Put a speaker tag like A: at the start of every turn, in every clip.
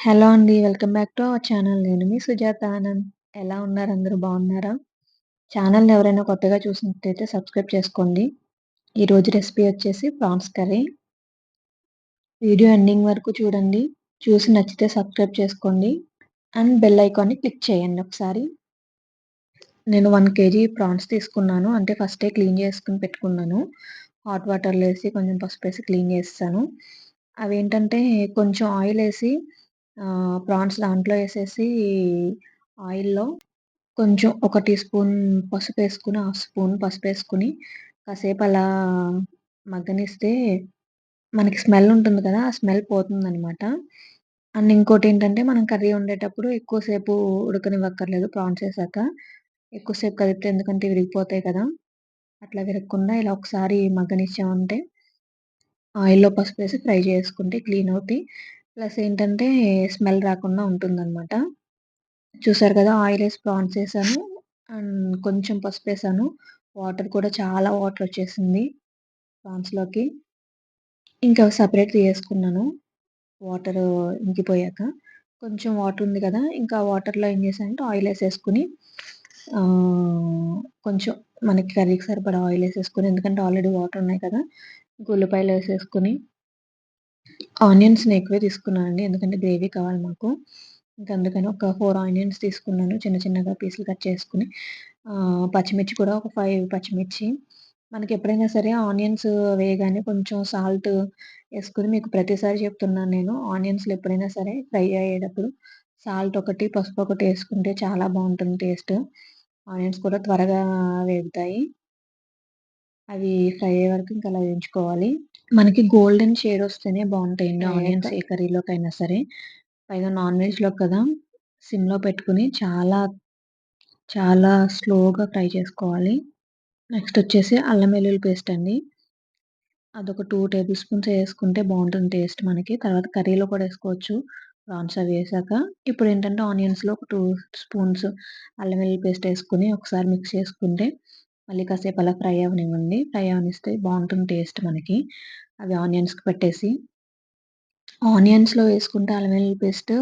A: Hello అండి. Welcome back to our channel. నేను మీ సుజాత ఆనంద్. ఎలా ఉన్నారు అందరూ బాగున్నారా? ఛానల్‌ని ఎవరైనా కొత్తగా చూసినట్టయితే సబ్స్క్రైబ్ చేసుకోండి. ఈరోజు రెసిపీ వచ్చేసి ప్రాన్స్ కర్రీ. వీడియో ఎండింగ్ వరకు చూడండి. చూసి నచ్చితే సబ్స్క్రైబ్ చేసుకోండి. అండ్ బెల్ ఐకాన్‌ని క్లిక్ చేయండి ఒకసారి. నేను 1 కేజీ ప్రాన్స్ తీసుకున్నాను. అంటే ఫస్టే క్లీన్ చేసుకొని పెట్టుకున్నాను. హాట్ వాటర్‌లో ఏసి కొంచెం పసుపేసి క్లీన్ చేసేసాను. అవేంటంటే కొంచెం ఆయిల్ వేసి ఆహ్, ప్రాన్స్ దాంట్లో ఏసేసి ఆయిల్‌లో కొంచెం ఒక టీ స్పూన్ పసుపేసుకొని, హాఫ్ స్పూన్ పసుపేసుకొని కాసేపు అలా మగ్గనిస్తే మనకి స్మెల్ ఉంటుంది కదా! ఆ స్మెల్ పోతుందనమాట. అండ్ ఇంకోటేంటంటే మనం కర్రీ వండేటప్పుడు ఎక్కువ సేపు ఉడకనివ్వక్కర్లేదు ప్రాన్స్ ఏసాక. ఎక్కువ సేపు కదిపితే ఎందుకంటే విరిగిపోతాయి కదా! అట్లా విరగకుండా ఇలా ఒకసారి మగ్గనిచ్చామంటే ఆయిల్‌లో పసుపేసి ఫ్రై చేసుకుంటే క్లీన్ అవుతాయి. ప్లస్ ఏంటంటే స్మెల్ రాకుండా ఉంటుందన్నమాట చూసారు కదా! ఆయిలేసి ప్రాన్స్ వేసాను అండ్ కొంచెం పసుపు వేసాను వాటర్ కూడా చాలా వాటర్ వచ్చేసింది ప్రాన్స్‌లోకి. ఇంకా సపరేట్ వేసుకున్నాను వాటర్ ఇంకిపోయాక. కొంచెం వాటర్ ఉంది కదా! ఇంకా వాటర్‌లో ఏం చేశానంటే ఆయిల్ వేసేసుకుని కొంచెం మనకి కర్రీకి సరిపడా ఆయిల్ వేసేసుకుని ఎందుకంటే ఆల్రెడీ వాటర్ ఉన్నాయి కదా! గుల్లిపాయలు ఉల్లిపాయలు ఆనియన్స్‌ని ఎక్కువే తీసుకున్నానండి. ఎందుకంటే గ్రేవీ కావాలి మాకు. ఇంక అందుకని ఒక 4 ఆనియన్స్ తీసుకున్నాను. చిన్న చిన్నగా పీసులు కట్ చేసుకొని ఆహ్, పచ్చిమిర్చి కూడా ఒక 5 పచ్చిమిర్చి. మనకెప్పుడైనా సరే ఆనియన్స్ వేయగానే కొంచెం సాల్ట్ ఏసుకొని మీకు ప్రతిసారి చెప్తున్నాను నేను. ఆనియన్స్‌లో ఎప్పుడైనా సరే ఫ్రై అయ్యేటప్పుడు సాల్ట్ ఒకటి, పసుపు ఒకటి వేసుకుంటే చాలా బావుంటుంది టేస్ట్. ఆనియన్స్ కూడా త్వరగా వేగుతాయి. అవి ఫ్రై అయ్యే వరకు ఇంక అలా వేయించుకోవాలి. మనకి గోల్డెన్ షేడ్ వస్తేనే బావుంటాయండి ఆనియన్స్ ఏ కర్రీలోకైనా సరే. పైగా నాన్ వెజ్‌లో కదా! సిమ్‌లో పెట్టుకొని చాలా, చాలా స్లోగా ఫ్రై చేసుకోవాలి. నెక్స్ట్ వచ్చేసి అల్లం వెల్లుల్లి పేస్ట్ అండి. అదొక 2 టేబుల్ స్పూన్స్ ఏసుకుంటే బావుంటుంది టేస్ట్ మనకి. తర్వాత కర్రీలో కూడా ఏసుకోవచ్చు. ప్రాన్స్ అవి ఏసాక. ఇప్పుడేంటంటే ఆనియన్స్‌లో ఒక 2 స్పూన్స్ అల్లం వెల్లుల్లి పేస్ట్ ఏసుకొని ఒకసారి మిక్స్ చేసుకుంటే మళ్ళీ కాసేపు అలా ఫ్రై అవనివ్వండి ఫ్రై అవనిస్తే బాగుంటుంది టేస్ట్ మనకి. అవి ఆనియన్స్‌కి పెట్టేసి ఆనియన్స్‌లో వేసుకుంటే అల్లం వెల్లుల్లి పేస్ట్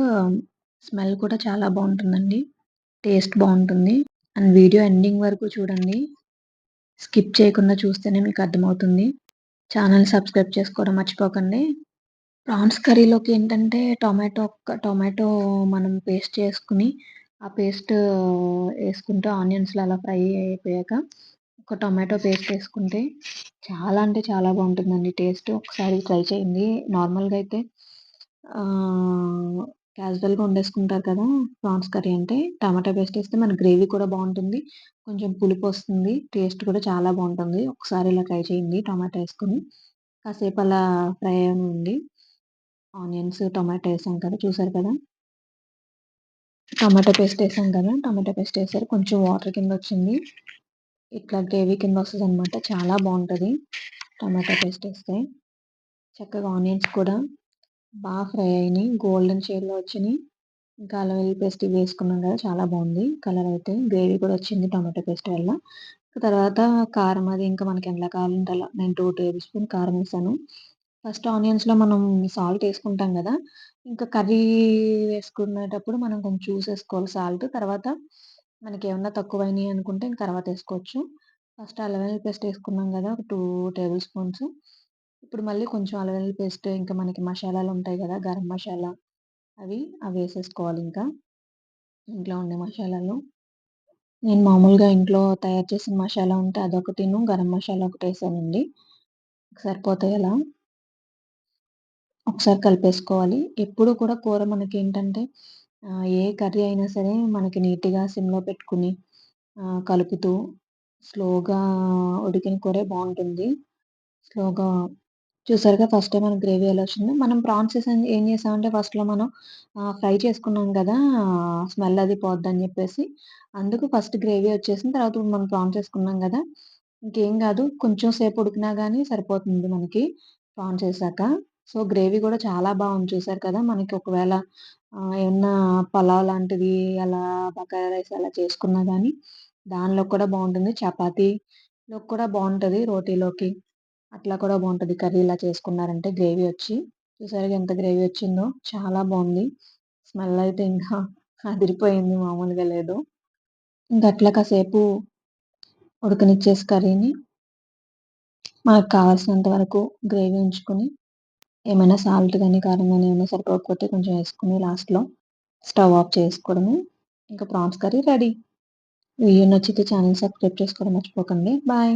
A: స్మెల్ కూడా చాలా బాగుంటుందండి టేస్ట్ బాగుంటుంది అండ్ వీడియో ఎండింగ్ వరకు చూడండి. స్కిప్ చేయకుండా చూస్తేనే మీకు అర్థమవుతుంది. ఛానల్ సబ్స్క్రైబ్ చేసుకోవడం మర్చిపోకండి. ప్రాన్స్ కర్రీలోకి ఏంటంటే టొమాటో టొమాటో మనం పేస్ట్ చేసుకుని ఆ పేస్ట్ వేసుకుంటే ఆనియన్స్‌లో అలా ఫ్రై అయిపోయాక ఒక టొమాటో పేస్ట్ వేసుకుంటే చాలా అంటే చాలా బాగుంటుందండి టేస్ట్. ఒకసారి ట్రై చేయండి. నార్మల్‌గా అయితే క్యాజువల్‌గా వండేసుకుంటారు కదా! ప్రాన్స్ కర్రీ అంటే టమాటా పేస్ట్ వేస్తే మన గ్రేవీ కూడా బాగుంటుంది కొంచెం పులుపు వస్తుంది టేస్ట్ కూడా చాలా బాగుంటుంది ఒకసారి ఇలా ట్రై చేయండి టమాటా వేసుకొని కాసేపు అలా ఫ్రై ఉంది ఆనియన్స్, టొమాటో వేసాం కదా! చూసారు కదా! టమాటా పేస్ట్ వేసాం కదా! టమాటా పేస్ట్ వేసారు కొంచెం వాటర్ కింద వచ్చింది ఇట్లా గ్రేవీ కింద వస్తుంది అనమాట చాలా బాగుంటుంది టమాటా పేస్ట్ వేస్తే చక్కగా ఆనియన్స్ కూడా బాగా ఫ్రై అయినాయి గోల్డెన్ షేడ్‌లో వచ్చినాయి ఇంకా అల్లం వెల్లుల్లి పేస్ట్ వేసుకున్నాం కదా! చాలా బాగుంది కలర్ అయితే గ్రేవీ కూడా వచ్చింది టమాటో పేస్ట్ వల్ల. తర్వాత కారం అది ఇంకా మనకి ఎలా కావాలంటే అలా నేను టూ టేబుల్ స్పూన్ కారం వేసాను ఫస్ట్ ఆనియన్స్‌లో మనం సాల్ట్ వేసుకుంటాం కదా! ఇంకా కర్రీ వేసుకునేటప్పుడు మనం కొంచెం చూసేసుకోవాలి సాల్ట్. తర్వాత మనకి ఏమన్నా తక్కువైనియి అనుకుంటే ఇంక తర్వాత వేసుకోవచ్చు ఫస్ట్ అల్లం వెల్లుల్లి పేస్ట్ వేసుకున్నాం కదా! ఒక టూ టేబుల్ స్పూన్స్. ఇప్పుడు మళ్ళీ కొంచెం అల్లం వెల్లుల్లి పేస్ట్ ఇంకా మనకి మసాలాలు ఉంటాయి కదా! గరం మసాలా అవి అవి వేసేసుకోవాలి ఇంకా. ఇంట్లో ఉండే మసాలాలు. నేను మామూలుగా ఇంట్లో తయారు చేసిన మసాలా ఉంటే అదొకటిను, గరం మసాలా ఒకటి వేసానండి సరిపోతాయి అలా. ఒకసారి కలిపేసుకోవాలి. ఎప్పుడు కూడా కూర మనకి ఏంటంటే ఆహ్, ఏ కర్రీ అయినా సరే మనకి నీట్‌గా సిమ్‌లో పెట్టుకొని ఆహ్, కలుపుతూ స్లోగా ఉడికిన కూరే బావుంటుంది. స్లోగా చూసారుగా ఫస్టే మనకి గ్రేవీ ఎలా వచ్చిందో. మనం ప్రాన్స్ ఏసాం ఏం చేసామంటే ఫస్ట్‌లో మనం ఆహ్, ఫ్రై చేసుకున్నాం కదా! స్మెల్ అది పోద్దని చెప్పేసి అందుకు ఫస్ట్ గ్రేవీ వచ్చేసింది. తర్వాత ఇప్పుడు మనం ప్రాన్స్ ఏసుకున్నాం కదా! ఇంకేం కాదు. కొంచెం సేపు ఉడికినా గానీ సరిపోతుంది మనకి ప్రాన్స్ ఏసాక. సో, గ్రేవీ కూడా చాలా బాగుంది చూసారు కదా! మనకి ఒకవేళ ఆహ్, ఏమన్నా పలావ్ లాంటిది అలా బగారా రైస్ అలా చేసుకున్నా గానీ దానిలోకి కూడా బావుంటుంది. చపాతీలోకి కూడా బావుంటది. రోటీలోకి అట్లా కూడా బావుంటది. కర్రీ ఇలా చేసుకున్నారంటే గ్రేవీ వచ్చి. చూసారుగా ఎంత గ్రేవీ వచ్చిందో చాలా బావుంది. స్మెల్ అయితే ఇంకా అదిరిపోయింది మామూలుగా లేదు. ఇంక అట్లా కాసేపు ఉడకనిచ్చేసి కర్రీని మనకు కావాల్సినంత వరకు గ్రేవీ ఉంచుకొని ఏమైనా సాల్ట్ కానీ కారం కానీ ఏమైనా సరిపోకపోతే కొంచెం వేసుకొని లాస్ట్‌లో స్టవ్ ఆఫ్ చేసుకోవడమే. ఇంకా ప్రాన్స్ కర్రీ రెడీ. వీడియో నచ్చితే ఛానల్ సబ్స్క్రైబ్ చేసుకోవడం మర్చిపోకండి. బాయ్.